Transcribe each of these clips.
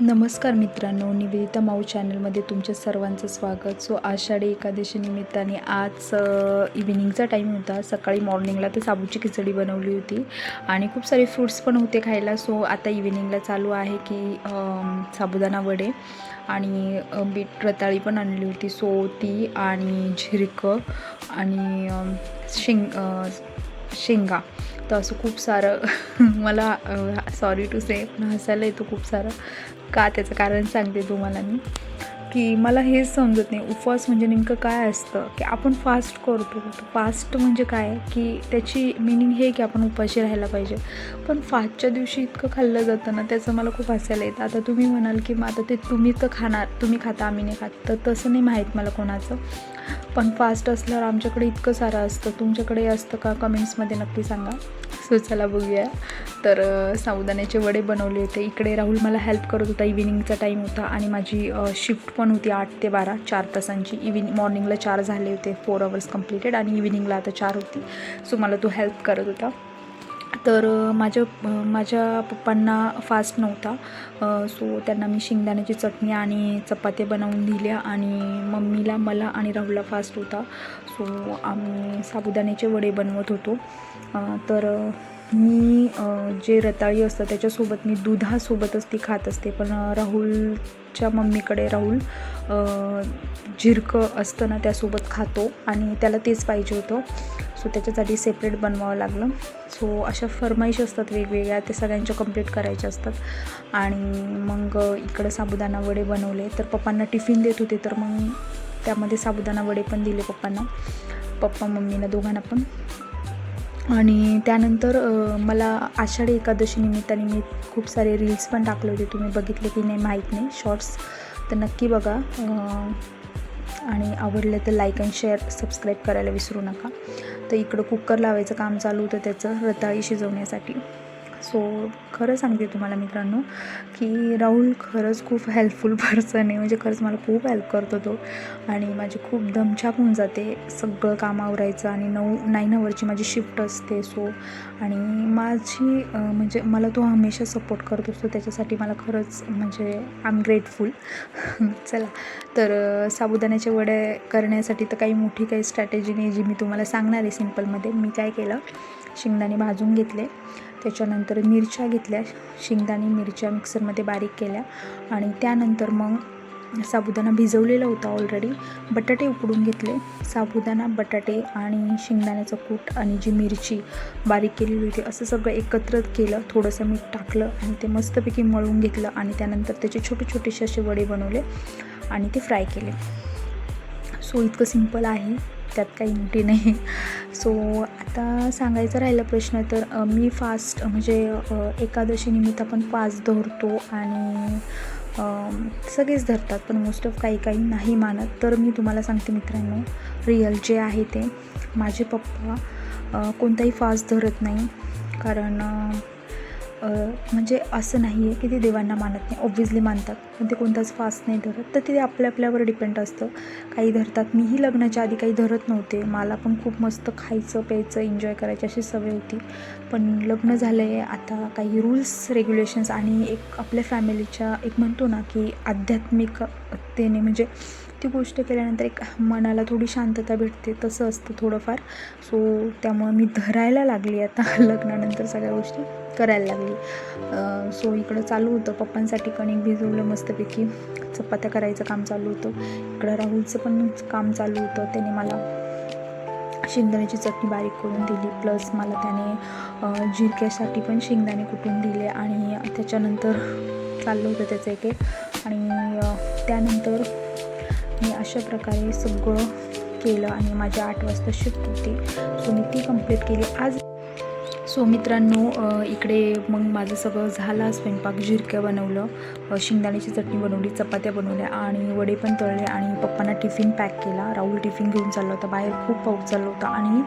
नमस्कार मित्रांनो निवेदिता माऊ चॅनलमध्ये तुमच्या सर्वांचं स्वागत. सो आषाढी एकादशी निमित्ताने आज इव्हिनिंगचा टाईम होता. सकाळी मॉर्निंगला तर साबूची खिचडी बनवली होती आणि खूप सारे फ्रूट्स पण होते खायला. सो आता इव्हिनिंगला चालू आहे की साबुदाणा वडे. आणि बीट रताळी पण आणली होती सो ती आणि झिरकं आणि शेंग शेंगा. तर असं खूप सारं मला सॉरी टू से हसायला येतो खूप सारं. का त्याचं कारण सांगते तुम्हाला मी. की मला हेच समजत नाही उपवास म्हणजे नेमकं काय असतं? की आपण फास्ट करतो फास्ट म्हणजे काय? की त्याची मिनिंग हे की आपण उपाशी राहायला पाहिजे. पण फास्टच्या दिवशी इतकं खाल्लं जातं ना त्याचं मला खूप हसायला येतं. आता तुम्ही म्हणाल की मग आता ते तुम्ही तर खाणार तुम्ही खाता आम्ही नाही खात. तर तसं नाही माहीत मला कोणाचं. पण फास्ट असल्यावर आमच्याकडे इतकं सारं असतं. तुमच्याकडे असतं का? कमेंट्समध्ये नक्की सांगा. सो चला बघूया. तर साबुदाण्याचे वडे बनवले होते. इकडे राहुल मला हेल्प करत होता. इव्हिनिंगचा टाईम होता आणि माझी शिफ्ट पण होती आठ ते बारा चार तासांची. इव्हिनिंग मॉर्निंगला चार झाले होते. फोर अवर्स कम्प्लिटेड आणि इव्हिनिंगला आता चार होती. सो मला तो हेल्प करत होता. तर माझ्या माझ्या पप्पांना फास्ट नव्हता. सो त्यांना मी शेंगदाण्याची चटणी आणि चपात्या बनवून दिल्या आणि मम्मीला मला आणि राहुलला फास्ट होता. सो आम्ही साबुदाण्याचे वडे बनवत होतो. तर मी जे रताळी असतं त्याच्यासोबत मी दुधासोबतच ती खात असते. पण राहुलच्या मम्मीकडे राहुल झिरकं असतं ना त्यासोबत खातो आणि त्याला तेच पाहिजे होतं. सो त्याच्यासाठी सेपरेट बनवावं लागलं. सो अशा फरमाईश असतात वेगवेगळ्या ते सगळ्यांच्या कंप्लीट करायच्या असतात. आणि मग इकडं साबुदाणा वडे बनवले तर पप्पांना टिफिन देत होते तर मग त्यामध्ये साबुदाणा वडे पण दिले पप्पांना. पप्पा मम्मीला दोघांना पण. आणि त्यानंतर मला आषाढी एकादशी निमित्ताने मी खूप सारे रील्स पण टाकले होते. तुम्ही बघितले की नाही माहीत नाही. शॉर्ट्स तर नक्की बघा. आणि आवडलं तर लाईक अँड शेअर सबस्क्राईब करायला विसरू नका. तर इकडं कुकर लावायचं काम चालू होतं त्याचं रताळी शिजवण्यासाठी. सो खरं सांगते तुम्हाला मित्रांनो की राहुल खरंच खूप हेल्पफुल पर्सन आहे. म्हणजे खरंच मला खूप हेल्प करतो तो. आणि माझी खूप दमछाक होऊन जाते सगळं काम आवरायचं आणि नऊ नाईन अवरची माझी शिफ्ट असते. सो आणि माझी म्हणजे मला तो हमेशा सपोर्ट करत असतो. त्याच्यासाठी मला खरंच म्हणजे आय एम ग्रेटफुल चला. तर साबुदाण्याचे वडे करण्यासाठी तर काही मोठी काही स्ट्रॅटेजी नाही जी मी तुम्हाला सांगणार आहे सिम्पलमध्ये मी काय केलं? शेंगदाणे भाजून घेतले. त्याच्यानंतर मिरच्या घेतल्या. शेंगदाणे मिरच्या मिक्सरमध्ये बारीक केल्या आणि त्यानंतर मग साबुदाणा भिजवलेला होता ऑलरेडी बटाटे उकडून घेतले. साबुदाणा बटाटे आणि शेंगदाण्याचं कूट आणि जी मिरची बारीक केलेली होती असं सगळं एकत्र केलं. थोडंसं मीठ टाकलं आणि ते मस्तपैकी मळून घेतलं आणि त्यानंतर त्याचे छोटे छोटेसे असे वडे बनवले आणि ते फ्राय केले. सो इतकं सिंपल आहे. त्यात काही मोठी नाही. सो आता सांगायचं राहिला प्रश्न तर मी फास्ट म्हणजे एकादशीनिमित्त एकादशी निमित्त आपण फास्ट धरतो आणि सगळेच धरतात पण मोस्ट ऑफ काही काही नाही मानत. तर मी तुम्हाला सांगते मित्रांनो रिअल जे आहे ते. माझे पप्पा कोणताही फास्ट धरत नाही. कारण म्हणजे असं नाही आहे की ते देवांना मानत नाही. ऑब्व्हियसली मानतात. पण ते कोणताच फास्ट नाही धरत. तर ते आपल्या आपल्यावर डिपेंड असतं. काही धरतात. मीही लग्नाच्या आधी काही धरत नव्हते. मला पण खूप मस्त खायचं प्यायचं एन्जॉय करायची अशी सवय होती. पण लग्न झालं आहे आता काही रूल्स रेग्युलेशन्स आणि एक आपल्या फॅमिलीच्या एक म्हणतो ना की आध्यात्मिकतेने म्हणजे ती गोष्ट केल्यानंतर एक मनाला थोडी शांतता भेटते. तसं असतं थोडंफार. सो त्यामुळं मी धरायला लागली आता लग्नानंतर सगळ्या गोष्टी. करायला लागली. सो इकडं चालू होतं. पप्पांसाठी कणिक भिजवलं मस्तपैकी. चपात्या करायचं काम चालू होतं. इकडं राहुलचं पण काम चालू होतं. त्याने मला शेंगदाण्याची चटणी बारीक करून दिली. प्लस मला त्याने जिरक्यासाठी पण शेंगदाणे कुटून दिले. आणि त्याच्यानंतर चाललं होतं त्याचं एक एक. आणि त्यानंतर मी अशा प्रकारे सगळं केलं. आणि माझ्या आठ वाजता शिफ्ट होती. सो मी ती कंप्लीट केली. आज सो मित्रांनो इकडे मग माझं सगळं झालं स्वयंपाक झिरक्या बनवलं शेंगदाण्याची चटणी बनवली चपात्या बनवल्या आणि वडे पण तळले आणि पप्पांना टिफिन पॅक केला. राहुल टिफिन घेऊन चालला होता बाहेर खूप पाऊस चालला होता आणि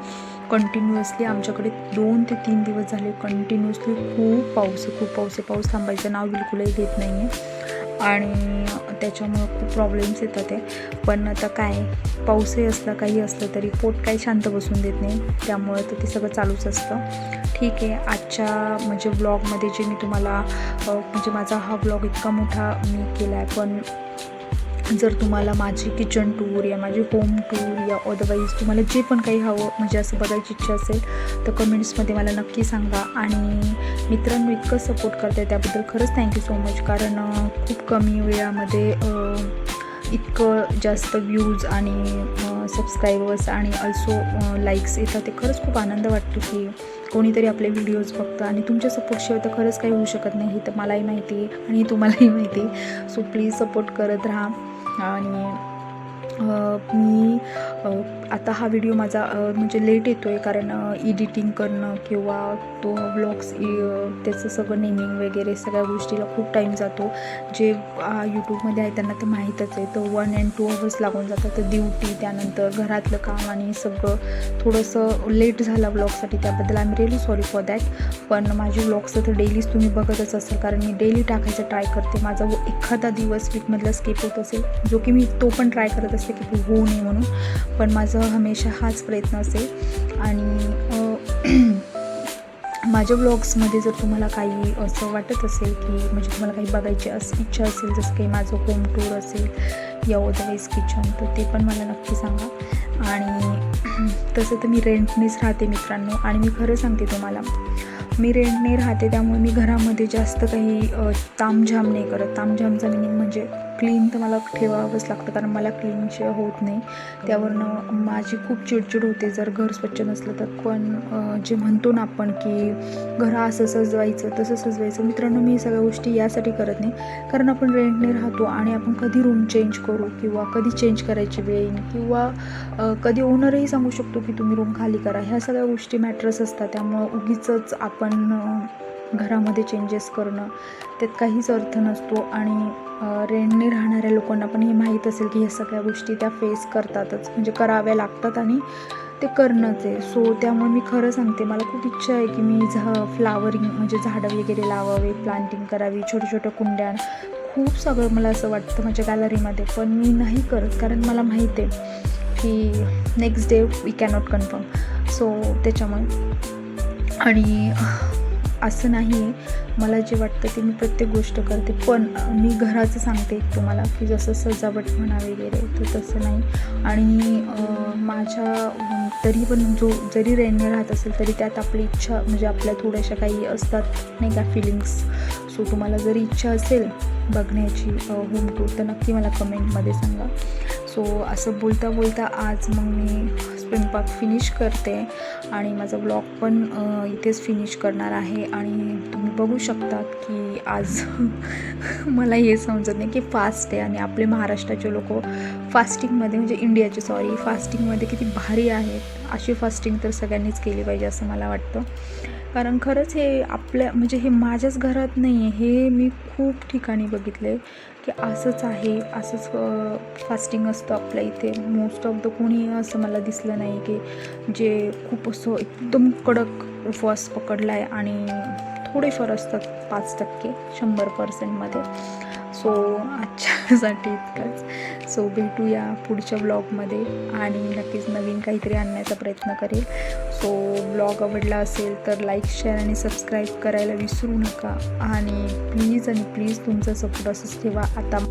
कंटिन्युअसली आमच्याकडे दोन ते तीन दिवस झाले. कंटिन्युअसली खूप पाऊस आहे खूप पाऊस आहे. पाऊस थांबायचं नाव बिलकुलही देत नाही आहे आणि त्याच्यामुळं खूप प्रॉब्लेम्स येतात आहे पण आता काय पाऊसही असला काही असलं तरी पोट काही शांत बसून देत नाही. त्यामुळं तर ते सगळं चालूच असतं. ठीक आहे आजच्या म्हणजे ब्लॉगमध्ये जे मी तुम्हाला म्हणजे माझा हा ब्लॉग इतका मोठा मी केला आहे पण जर तुम्हाला माझी किचन टूर या माझी होम टूर या अदरवाईज तुम्हाला जे पण काही हवं म्हणजे असं बघायची इच्छा असेल तर कमेंट्समध्ये मला नक्की सांगा. आणि मित्रांनो इतकं सपोर्ट करते त्याबद्दल खरंच थँक्यू सो मच कारण खूप कमी वेळामध्ये इतकं जास्त व्ह्यूज आणि सबस्क्रायबर्स आणि अल्सो लाईक्स येतात. ते खरंच खूप आनंद वाटतो की कोणीतरी आपले व्हिडिओज बघतं. आणि तुमच्या सपोर्टशिवाय तर खरंच काही होऊ शकत नाही तर मलाही माहिती आहे आणि तुम्हालाही माहिती आहे. सो प्लीज सपोर्ट करत राहा. आणि अ, मी आता हा व्हिडिओ माझा म्हणजे लेट येतो आहे कारण एडिटिंग करणं किंवा तो ब्लॉग्स त्याचं सगळं नेमिंग वगैरे सगळ्या गोष्टीला खूप टाईम जातो. जे यूट्यूबमध्ये आहे त्यांना ते माहीतच आहे. तर वन अँड टू अवर्स लागून जातात. तर ड्युटी त्यानंतर घरातलं काम आणि सगळं थोडंसं लेट झालं ब्लॉगसाठी त्याबद्दल I am really sorry for that पण माझे ब्लॉग्स तर डेलीच तुम्ही बघतच असाल. कारण मी डेली टाकायचं ट्राय करते. माझा एखादा दिवस वीकमधला स्किप होत असेल जो की मी तो पण ट्राय करत असते की होऊ नये म्हणून. पण माझं हमेशा हाच प्रयत्न असेल. आणि माझ्या ब्लॉग्समध्ये जर तुम्हाला काही असं वाटत असेल की म्हणजे तुम्हाला काही बघायची अस इच्छा असेल जसं काही माझं होम टूर असेल या अदरवाईज किचन तर ते पण मला नक्की सांगा. आणि तसं तर मी रेंटनेच राहते मित्रांनो. आणि मी खरं सांगते तुम्हाला मी रेंटने राहते त्यामुळे मी घरामध्ये जास्त काही तामझाम नाही करत. तामझामचा मिनिंग म्हणजे क्लीन तर मला ठेवावंच लागतं कारण मला क्लीनशिवाय होत नाही. त्यावरनं माझी खूप चिडचिड होते जर घर स्वच्छ नसलं तर. पण जे म्हणतो ना आपण की घर असं सजवायचं तसं सजवायचं मित्रांनो मी सगळ्या गोष्टी यासाठी करत नाही. कारण आपण रेंटने राहतो आणि आपण कधी रूम चेंज करू किंवा कधी चेंज करायची वेळ येईल किंवा कधी ओनरही सांगू शकतो की तुम्ही रूम खाली करा. ह्या सगळ्या गोष्टी मॅटर्स असतात. त्यामुळं उगीच आपण घरामध्ये चेंजेस करणं त्यात काहीच अर्थ नसतो आणि रेंटने राहणाऱ्या लोकांना पण हे माहीत असेल की ह्या सगळ्या गोष्टी त्या फेस करतातच. म्हणजे कराव्या लागतात आणि ते करणंच आहे. सो त्यामुळे मी खरं सांगते मला खूप इच्छा आहे की मी झा फ्लावरिंग म्हणजे झाडं वगैरे लावावे प्लांटिंग करावी छोट्या छोट्या कुंड्या. खूप सगळं मला असं वाटतं माझ्या गॅलरीमध्ये पण मी नाही करत कारण मला माहीत आहे की next day we cannot confirm so त्याच्यामुळे. आणि असं नाही आहे मला जे वाटतं ते मी प्रत्येक गोष्ट करते. पण मी घराचं सांगते तुम्हाला की जसं सजावट म्हणा वगैरे तर तसं नाही. आणि माझ्या तरी पण जो जरी रेंटने राहत असेल तरी त्यात आपली इच्छा म्हणजे आपल्या थोड्याशा काही असतात नाही का फिलिंग्स सो तुम्हाला जरी इच्छा असेल बघण्याची होम टूर तर नक्की मला कमेंटमध्ये सांगा. सो असं बोलता बोलता आज मग मी स्वयंपाक फिनिश करते आणि माझा ब्लॉग पण इथेच फिनिश करणार आहे. आणि तुम्ही बघू शकतात की आज मला हे समजत नाही की फास्ट आहे आणि आपले महाराष्ट्राचे लोक फास्टिंगमध्ये म्हणजे इंडियाचे सॉरी फास्टिंगमध्ये किती भारी आहेत. अशी फास्टिंग तर सगळ्यांनीच केली पाहिजे असं मला वाटतं. कारण खरंच हे आपल्या म्हणजे हे माझ्याच घरात नाही आहे हे मी खूप ठिकाणी बघितले की असंच आहे असंच फास्टिंग असतं आपल्या इथे. मोस्ट ऑफ द कोणी असं मला दिसलं नाही की जे खूप असं एकदम कडक उपवास पकडला आहे आणि थोडेफार असतात पाच टक्के शंभर पर्सेंटमध्ये सो आजच्यासाठी इतकंच. सो भेटूया पुढच्या ब्लॉगमध्ये आणि नक्कीच नवीन काहीतरी आणण्याचा प्रयत्न करेल. सो ब्लॉग आवडला असेल तर लाईक शेअर आणि सबस्क्राईब करायला विसरू नका. आणि प्लीज आणि प्लीज तुमचा सपोर्ट असंच ठेवा. आता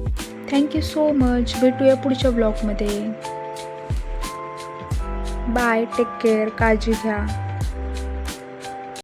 थँक्यू सो मच भेटूया पुढच्या ब्लॉगमध्ये बाय टेक केअर काळजी घ्या.